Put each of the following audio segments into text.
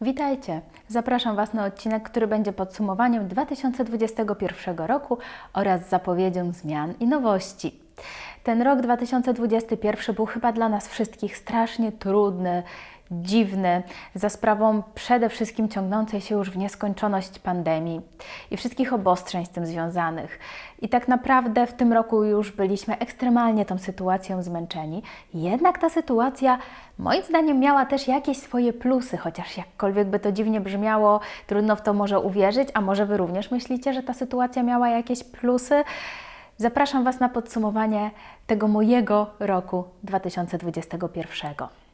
Witajcie! Zapraszam Was na odcinek, który będzie podsumowaniem 2021 roku oraz zapowiedzią zmian i nowości. Ten rok 2021 był chyba dla nas wszystkich strasznie trudny, dziwny, za sprawą przede wszystkim ciągnącej się już w nieskończoność pandemii i wszystkich obostrzeń z tym związanych. I tak naprawdę w tym roku już byliśmy ekstremalnie tą sytuacją zmęczeni. Jednak ta sytuacja, moim zdaniem, miała też jakieś swoje plusy, chociaż jakkolwiek by to dziwnie brzmiało, trudno w to może uwierzyć, a może Wy również myślicie, że ta sytuacja miała jakieś plusy. Zapraszam Was na podsumowanie tego mojego roku 2021.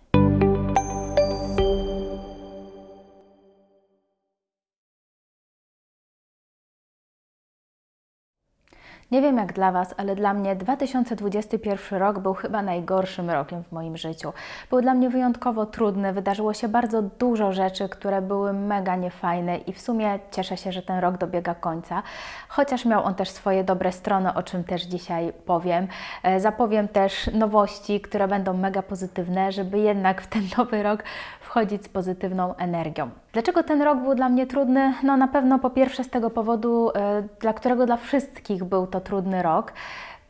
Nie wiem jak dla Was, ale dla mnie 2021 rok był chyba najgorszym rokiem w moim życiu. Był dla mnie wyjątkowo trudny, wydarzyło się bardzo dużo rzeczy, które były mega niefajne i w sumie cieszę się, że ten rok dobiega końca, chociaż miał on też swoje dobre strony, o czym też dzisiaj powiem. E, Zapowiem też nowości, które będą mega pozytywne, żeby jednak w ten nowy rok wchodzić z pozytywną energią. Dlaczego ten rok był dla mnie trudny? No na pewno po pierwsze z tego powodu, e, dla którego dla wszystkich był to trudny rok.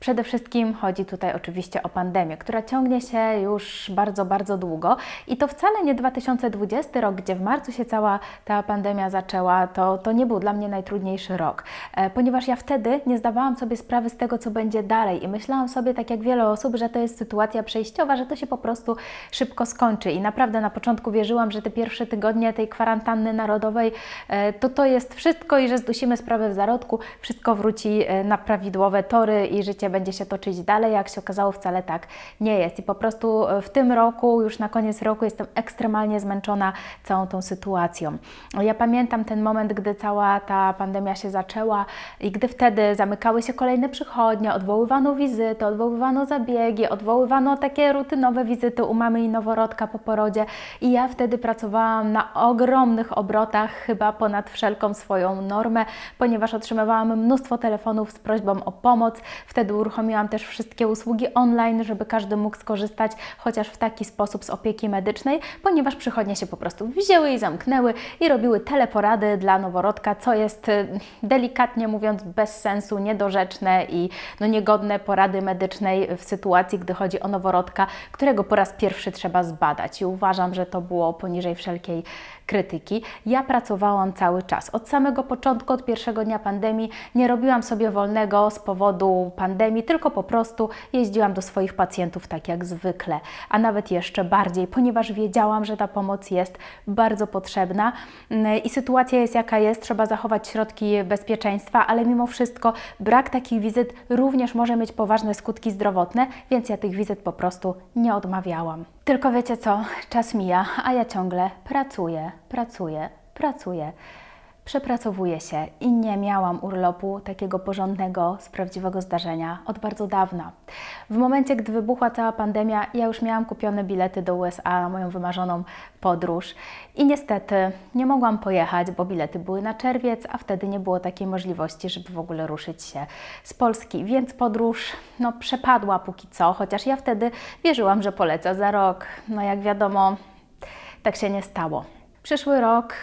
Przede wszystkim chodzi tutaj oczywiście o pandemię, która ciągnie się już bardzo, bardzo długo. I to wcale nie 2020 rok, gdzie w marcu się cała ta pandemia zaczęła, to, to nie był dla mnie najtrudniejszy rok, e, ponieważ ja wtedy nie zdawałam sobie sprawy z tego, co będzie dalej i myślałam sobie, tak jak wiele osób, że to jest sytuacja przejściowa, że to się po prostu szybko skończy. I naprawdę na początku wierzyłam, że te pierwsze tygodnie tej kwarantanny narodowej e, to to jest wszystko i że zdusimy sprawę w zarodku, wszystko wróci e, na prawidłowe tory i życie będzie się toczyć dalej. Jak się okazało, wcale tak nie jest. I po prostu w tym roku, już na koniec roku, jestem ekstremalnie zmęczona całą tą sytuacją. Ja pamiętam ten moment, gdy cała ta pandemia się zaczęła i gdy wtedy zamykały się kolejne przychodnie, odwoływano wizyty, odwoływano zabiegi, odwoływano takie rutynowe wizyty u mamy i noworodka po porodzie. I ja wtedy pracowałam na ogromnych obrotach, chyba ponad wszelką swoją normę, ponieważ otrzymywałam mnóstwo telefonów z prośbą o pomoc. Wtedy uruchomiłam też wszystkie usługi online, żeby każdy mógł skorzystać chociaż w taki sposób z opieki medycznej, ponieważ przychodnie się po prostu wzięły i zamknęły i robiły teleporady dla noworodka, co jest y, delikatnie mówiąc bez sensu, niedorzeczne i no, niegodne porady medycznej w sytuacji, gdy chodzi o noworodka, którego po raz pierwszy trzeba zbadać. I uważam, że to było poniżej wszelkiej krytyki. Ja pracowałam cały czas. Od samego początku, od pierwszego dnia pandemii, nie robiłam sobie wolnego z powodu pandemii, tylko po prostu jeździłam do swoich pacjentów tak jak zwykle, a nawet jeszcze bardziej, ponieważ wiedziałam, że ta pomoc jest bardzo potrzebna i sytuacja jest jaka jest, trzeba zachować środki bezpieczeństwa, ale mimo wszystko brak takich wizyt również może mieć poważne skutki zdrowotne, więc ja tych wizyt po prostu nie odmawiałam. Tylko wiecie co, czas mija, a ja ciągle pracuję, pracuję, pracuję. Przepracowuję się i nie miałam urlopu takiego porządnego, z prawdziwego zdarzenia od bardzo dawna. W momencie, gdy wybuchła cała pandemia, ja już miałam kupione bilety do USA na moją wymarzoną podróż i niestety nie mogłam pojechać, bo bilety były na czerwiec, a wtedy nie było takiej możliwości, żeby w ogóle ruszyć się z Polski, więc podróż no, przepadła póki co, chociaż ja wtedy wierzyłam, że polecę za rok. No jak wiadomo, tak się nie stało. Przyszły rok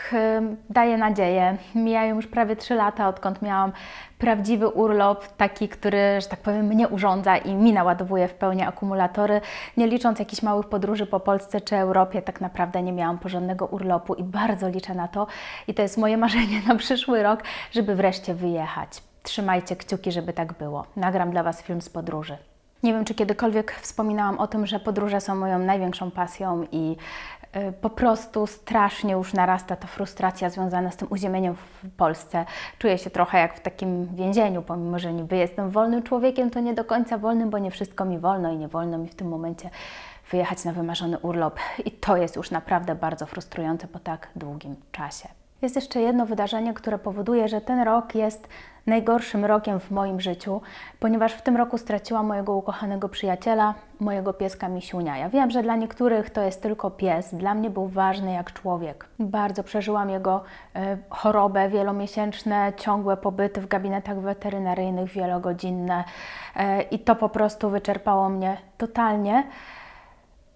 daje nadzieję. Mijają już prawie 3 lata, odkąd miałam prawdziwy urlop, taki, który, że tak powiem, mnie urządza i mi naładowuje w pełni akumulatory. Nie licząc jakichś małych podróży po Polsce czy Europie, tak naprawdę nie miałam porządnego urlopu i bardzo liczę na to. I to jest moje marzenie na przyszły rok, żeby wreszcie wyjechać. Trzymajcie kciuki, żeby tak było. Nagram dla Was film z podróży. Nie wiem, czy kiedykolwiek wspominałam o tym, że podróże są moją największą pasją i po prostu strasznie już narasta ta frustracja związana z tym uziemieniem w Polsce. Czuję się trochę jak w takim więzieniu, pomimo że niby jestem wolnym człowiekiem, to nie do końca wolnym, bo nie wszystko mi wolno i nie wolno mi w tym momencie wyjechać na wymarzony urlop. I to jest już naprawdę bardzo frustrujące po tak długim czasie. Jest jeszcze jedno wydarzenie, które powoduje, że ten rok jest najgorszym rokiem w moim życiu, ponieważ w tym roku straciłam mojego ukochanego przyjaciela, mojego pieska Misiunia. Ja wiem, że dla niektórych to jest tylko pies, dla mnie był ważny jak człowiek. Bardzo przeżyłam jego e, chorobę, wielomiesięczne, ciągłe pobyty w gabinetach weterynaryjnych, wielogodzinne e, i to po prostu wyczerpało mnie totalnie.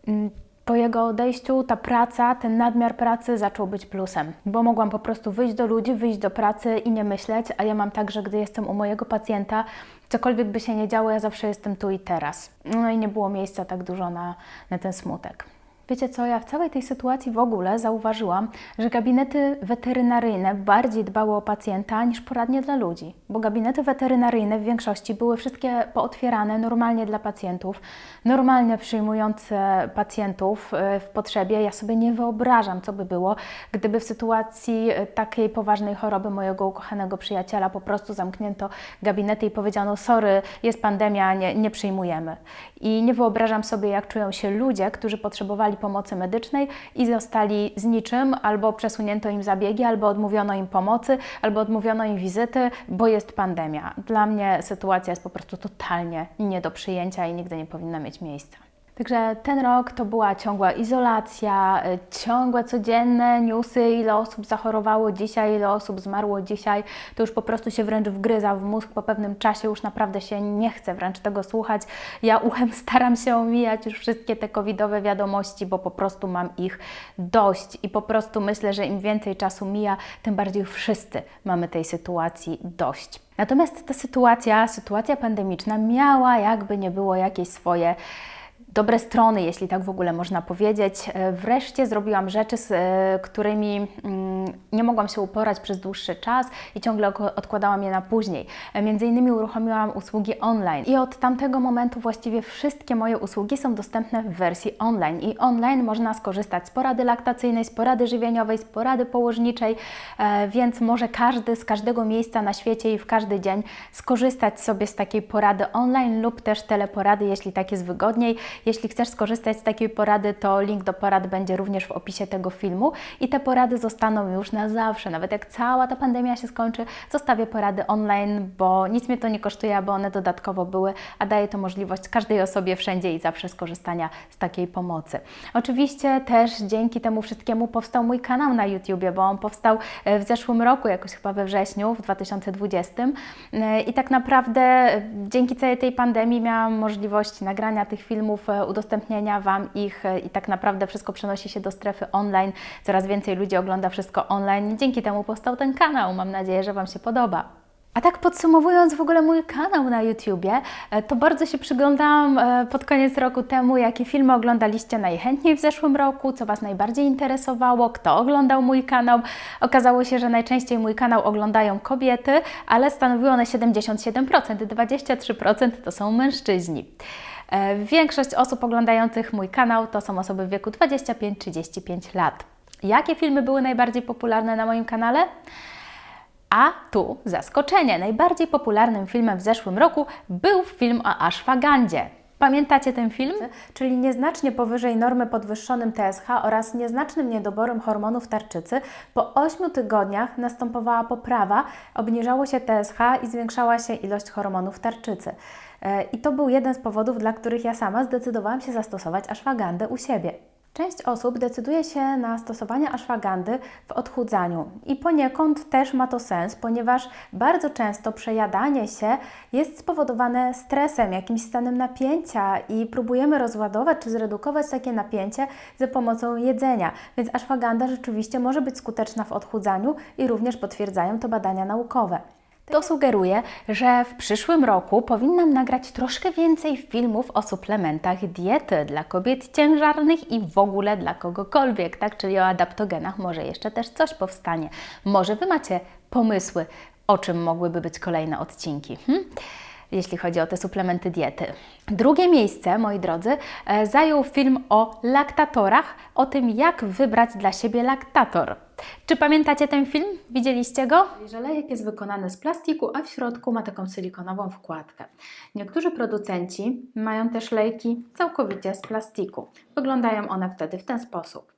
Mm, Po jego odejściu ta praca, ten nadmiar pracy zaczął być plusem, bo mogłam po prostu wyjść do ludzi, wyjść do pracy i nie myśleć, a ja mam tak, że gdy jestem u mojego pacjenta, cokolwiek by się nie działo, ja zawsze jestem tu i teraz. No i nie było miejsca tak dużo na, na ten smutek. Wiecie co, ja w całej tej sytuacji w ogóle zauważyłam, że gabinety weterynaryjne bardziej dbały o pacjenta niż poradnie dla ludzi, bo gabinety weterynaryjne w większości były wszystkie pootwierane normalnie dla pacjentów, normalnie przyjmujące pacjentów e, w potrzebie. Ja sobie nie wyobrażam, co by było, gdyby w sytuacji e, takiej poważnej choroby mojego ukochanego przyjaciela po prostu zamknięto gabinety i powiedziano: Sorry, jest pandemia, nie, nie przyjmujemy. I nie wyobrażam sobie, jak czują się ludzie, którzy potrzebowali pomocy medycznej i zostali z niczym, albo przesunięto im zabiegi, albo odmówiono im pomocy, albo odmówiono im wizyty, bo jest pandemia. Dla mnie sytuacja jest po prostu totalnie nie do przyjęcia i nigdy nie powinna mieć miejsca. Także ten rok to była ciągła izolacja, y, ciągłe codzienne newsy, ile osób zachorowało dzisiaj, ile osób zmarło dzisiaj. To już po prostu się wręcz wgryza w mózg po pewnym czasie, już naprawdę się nie chce wręcz tego słuchać. Ja uchem staram się omijać już wszystkie te covidowe wiadomości, bo po prostu mam ich dość i po prostu myślę, że im więcej czasu mija, tym bardziej wszyscy mamy tej sytuacji dość. Natomiast ta sytuacja, sytuacja pandemiczna miała jakby nie było jakieś swoje dobre strony, jeśli tak w ogóle można powiedzieć. E, Wreszcie zrobiłam rzeczy, z e, którymi mm, nie mogłam się uporać przez dłuższy czas i ciągle odkładałam je na później. E, Między innymi uruchomiłam usługi online i od tamtego momentu właściwie wszystkie moje usługi są dostępne w wersji online i online można skorzystać z porady laktacyjnej, z porady żywieniowej, z porady położniczej, e, więc może każdy z każdego miejsca na świecie i w każdy dzień skorzystać sobie z takiej porady online lub też teleporady, jeśli tak jest wygodniej. Jeśli chcesz skorzystać z takiej porady, to link do porad będzie również w opisie tego filmu i te porady zostaną już na zawsze. Nawet jak cała ta pandemia się skończy, zostawię porady online, bo nic mnie to nie kosztuje, aby one dodatkowo były, a daje to możliwość każdej osobie wszędzie i zawsze skorzystania z takiej pomocy. Oczywiście też dzięki temu wszystkiemu powstał mój kanał na YouTubie, bo on powstał e, w zeszłym roku, jakoś chyba we wrześniu, w 2020 E, i tak naprawdę e, dzięki całej tej pandemii miałam możliwość nagrania tych filmów, udostępnienia Wam ich i tak naprawdę wszystko przenosi się do strefy online. Coraz więcej ludzi ogląda wszystko online. Dzięki temu powstał ten kanał. Mam nadzieję, że Wam się podoba. A tak podsumowując w ogóle mój kanał na YouTubie, e, to bardzo się przyglądałam e, pod koniec roku temu, jakie filmy oglądaliście najchętniej w zeszłym roku, co Was najbardziej interesowało, kto oglądał mój kanał. Okazało się, że najczęściej mój kanał oglądają kobiety, ale stanowiły one 77%, 23% to są mężczyźni. E, Większość osób oglądających mój kanał to są osoby w wieku 25-35 lat. Jakie filmy były najbardziej popularne na moim kanale? A tu zaskoczenie. Najbardziej popularnym filmem w zeszłym roku był film o ashwagandzie. Pamiętacie ten film? Czyli nieznacznie powyżej normy podwyższonym TSH oraz nieznacznym niedoborem hormonów tarczycy, po 8 tygodniach następowała poprawa, obniżało się TSH i zwiększała się ilość hormonów tarczycy. E, I to był jeden z powodów, dla których ja sama zdecydowałam się zastosować ashwagandę u siebie. Część osób decyduje się na stosowanie ashwagandy w odchudzaniu i poniekąd też ma to sens, ponieważ bardzo często przejadanie się jest spowodowane stresem, jakimś stanem napięcia i próbujemy rozładować czy zredukować takie napięcie za pomocą jedzenia. Więc ashwaganda rzeczywiście może być skuteczna w odchudzaniu i również potwierdzają to badania naukowe. To sugeruje, że w przyszłym roku powinnam nagrać troszkę więcej filmów o suplementach diety dla kobiet ciężarnych i w ogóle dla kogokolwiek, tak? Czyli o adaptogenach może jeszcze też coś powstanie. Może Wy macie pomysły, o czym mogłyby być kolejne odcinki. Hm? Jeśli chodzi o te suplementy diety. Drugie miejsce, moi drodzy, e, zajął film o laktatorach, o tym, jak wybrać dla siebie laktator. Czy pamiętacie ten film? Widzieliście go? Żelejek jest wykonany z plastiku, a w środku ma taką silikonową wkładkę. Niektórzy producenci mają też lejki całkowicie z plastiku. Wyglądają one wtedy w ten sposób.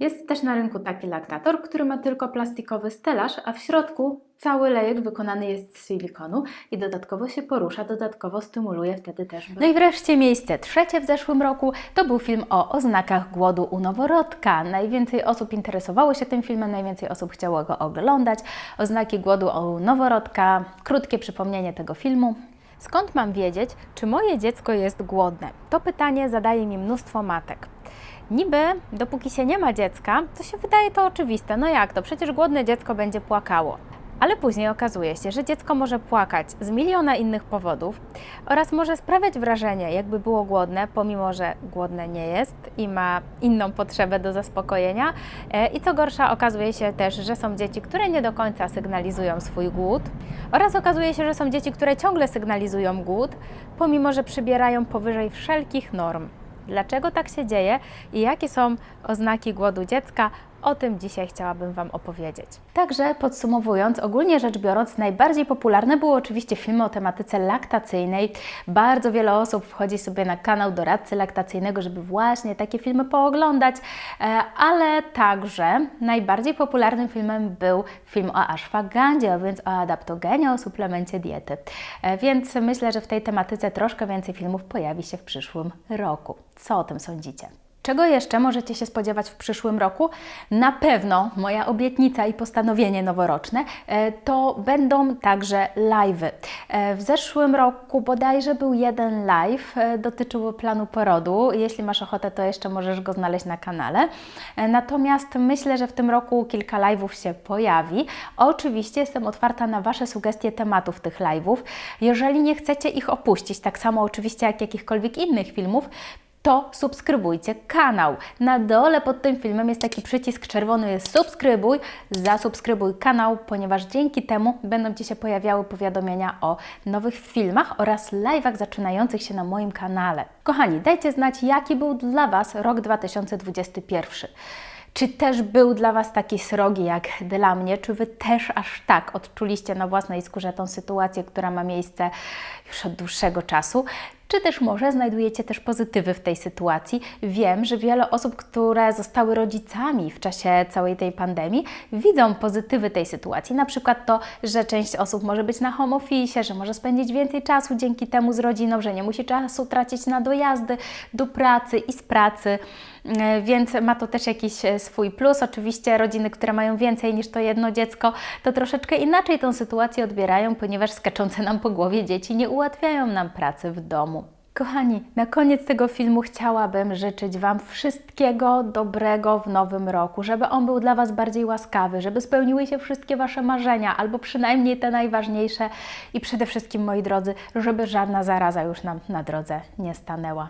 Jest też na rynku taki laktator, który ma tylko plastikowy stelaż, a w środku cały lejek wykonany jest z silikonu i dodatkowo się porusza, dodatkowo stymuluje wtedy też. No i wreszcie miejsce trzecie w zeszłym roku to był film o oznakach głodu u noworodka. Najwięcej osób interesowało się tym filmem, najwięcej osób chciało go oglądać. Oznaki głodu u noworodka, krótkie przypomnienie tego filmu. Skąd mam wiedzieć, czy moje dziecko jest głodne? To pytanie zadaje mi mnóstwo matek. Niby, dopóki się nie ma dziecka, to się wydaje to oczywiste. No jak to? Przecież głodne dziecko będzie płakało. Ale później okazuje się, że dziecko może płakać z miliona innych powodów oraz może sprawiać wrażenie, jakby było głodne, pomimo że głodne nie jest i ma inną potrzebę do zaspokojenia. E, I co gorsza, okazuje się też, że są dzieci, które nie do końca sygnalizują swój głód, oraz okazuje się, że są dzieci, które ciągle sygnalizują głód, pomimo że przybierają powyżej wszelkich norm. Dlaczego tak się dzieje i jakie są oznaki głodu dziecka? O tym dzisiaj chciałabym Wam opowiedzieć. Także podsumowując, ogólnie rzecz biorąc, najbardziej popularne były oczywiście filmy o tematyce laktacyjnej. Bardzo wiele osób wchodzi sobie na kanał doradcy laktacyjnego, żeby właśnie takie filmy pooglądać, e, ale także najbardziej popularnym filmem był film o ashwagandzie, a więc o adaptogenie, o suplemencie diety. E, Więc myślę, że w tej tematyce troszkę więcej filmów pojawi się w przyszłym roku. Co o tym sądzicie? Czego jeszcze możecie się spodziewać w przyszłym roku? Na pewno moja obietnica i postanowienie noworoczne e, to będą także live'y. E, W zeszłym roku bodajże był jeden live, e, dotyczył planu porodu. Jeśli masz ochotę, to jeszcze możesz go znaleźć na kanale. Natomiast myślę, że w tym roku kilka live'ów się pojawi. Oczywiście jestem otwarta na Wasze sugestie tematów tych live'ów. Jeżeli nie chcecie ich opuścić, tak samo oczywiście jak jakichkolwiek innych filmów, to subskrybujcie kanał. Na dole pod tym filmem jest taki przycisk czerwony, jest subskrybuj, zasubskrybuj kanał, ponieważ dzięki temu będą Ci się pojawiały powiadomienia o nowych filmach oraz live'ach zaczynających się na moim kanale. Kochani, dajcie znać, jaki był dla Was rok 2021. Czy też był dla Was taki srogi jak dla mnie? Czy Wy też aż tak odczuliście na własnej skórze tą sytuację, która ma miejsce już od dłuższego czasu? Czy też może znajdujecie też pozytywy w tej sytuacji? Wiem, że wiele osób, które zostały rodzicami w czasie całej tej pandemii, widzą pozytywy tej sytuacji. Na przykład to, że część osób może być na home office, że może spędzić więcej czasu dzięki temu z rodziną, że nie musi czasu tracić na dojazdy do pracy i z pracy. E, Więc ma to też jakiś e, swój plus. Oczywiście rodziny, które mają więcej niż to jedno dziecko, to troszeczkę inaczej tą sytuację odbierają, ponieważ skaczące nam po głowie dzieci nie ułatwiają nam pracy w domu. Kochani, na koniec tego filmu chciałabym życzyć Wam wszystkiego dobrego w nowym roku, żeby on był dla Was bardziej łaskawy, żeby spełniły się wszystkie Wasze marzenia, albo przynajmniej te najważniejsze i przede wszystkim, moi drodzy, żeby żadna zaraza już nam na drodze nie stanęła.